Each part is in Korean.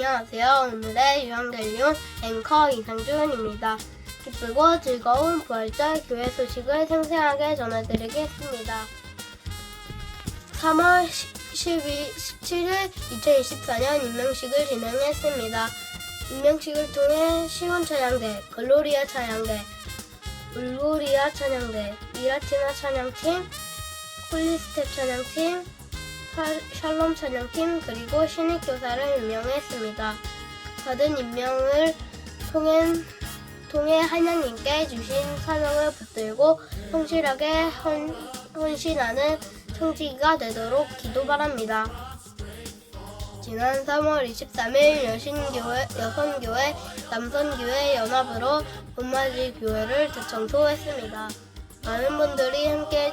안녕하세요. 오늘의 유한결리온 앵커 이상준입니다. 기쁘고 즐거운 부활절 교회 소식을 생생하게 전해드리겠습니다. 3월 12, 17일 2024년 임명식을 진행했습니다. 임명식을 통해 시온 찬양대, 글로리아 찬양대, 울고리아 찬양대, 미라티나 찬양팀, 콜리스텝 찬양팀, 샬- 샬롬 찬양팀 그리고 신입 교사를 임명했습니다. 받은 임명을 통해, 통해 하나님께 주신 사명을 붙들고 성실하게 헌, 헌신하는 청지기가 되도록 기도 바랍니다. 지난 3월 23일 여신교회, 여성교회, 남선교회 연합으로 봄맞이 교회를 대청소했습니다. 많은 분들이 함께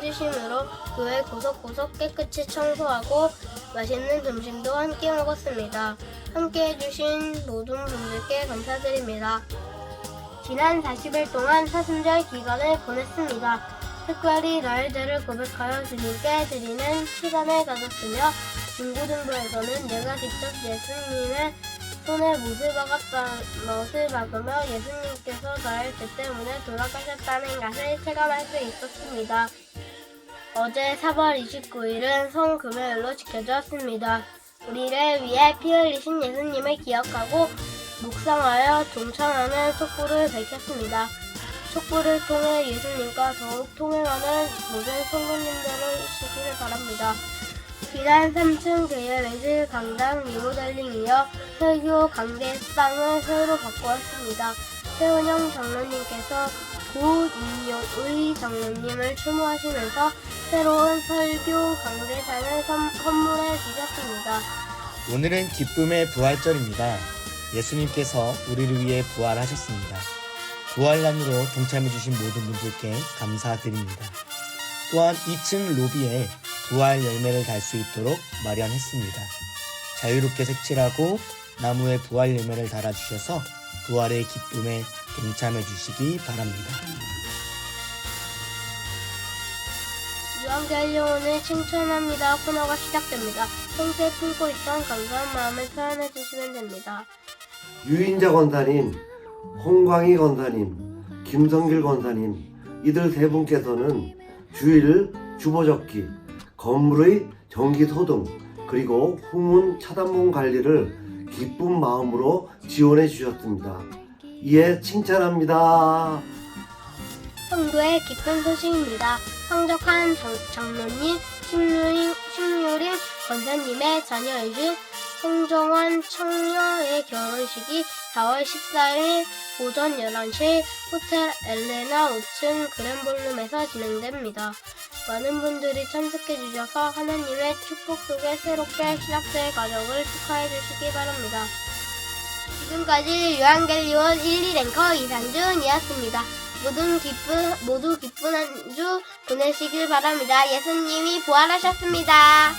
교회 구석구석 깨끗이 청소하고 맛있는 점심도 함께 먹었습니다. 함께 해주신 모든 분들께 감사드립니다. 지난 40일 동안 사순절 기간을 보냈습니다. 특별히 죄를 고백하여 주님께 드리는 시간을 가졌으며 중고등부에서는 내가 직접 예수님의 손에 못을 박았다, 못을 박으며 예수님께서 나의 죄 때문에 돌아가셨다는 것을 체감할 수 있었습니다. 어제 4월 29일은 성금요일로 지켜졌습니다. 우리를 위해 피 흘리신 예수님을 기억하고 묵상하여 동참하는 촉구를 밝혔습니다. 촉구를 통해 예수님과 더욱 통행하는 모든 성도님들을 시기를 바랍니다. 비단 3층 대여 매실 강당 리모델링이어 설교 강대상을 새로 바꾸었습니다. 최은영 장로님께서 고인용의 장로님을 추모하시면서 새로운 설교 강대상을 선- 선물해 주셨습니다. 오늘은 기쁨의 부활절입니다. 예수님께서 우리를 위해 부활하셨습니다. 부활란으로 동참해주신 모든 분들께 감사드립니다. 또한 2층 로비에 부활 열매를 달 수 있도록 마련했습니다. 자유롭게 색칠하고 나무에 부활 열매를 달아주셔서 부활의 기쁨에 동참해 주시기 바랍니다. 유한결리온을 칭찬합니다 코너가 시작됩니다. 평소에 품고 있던 감사한 마음을 표현해 주시면 됩니다. 유인자 권사님, 홍광희 권사님, 김성길 권사님 이들 세 분께서는 주일 주보적기, 건물의 정기 소등 그리고 후문 차단문 관리를 기쁜 마음으로 지원해 주셨습니다. 이에 칭찬합니다. 성도의 기쁜 소식입니다. 황적한 장, 장로님, 심유림 권사님의 자녀이신 송정환 청녀의 결혼식이 4월 14일 오전 11시 호텔 엘레나 5층 그랜볼룸에서 진행됩니다. 많은 분들이 참석해 주셔서 하나님의 축복 속에 새롭게 시작될 가정을 축하해 주시기 바랍니다. 지금까지 유한gel리원 1, 2랭커 이상준이었습니다. 모든 기쁜, 모두 기쁜 한 주 보내시길 바랍니다. 예수님이 부활하셨습니다.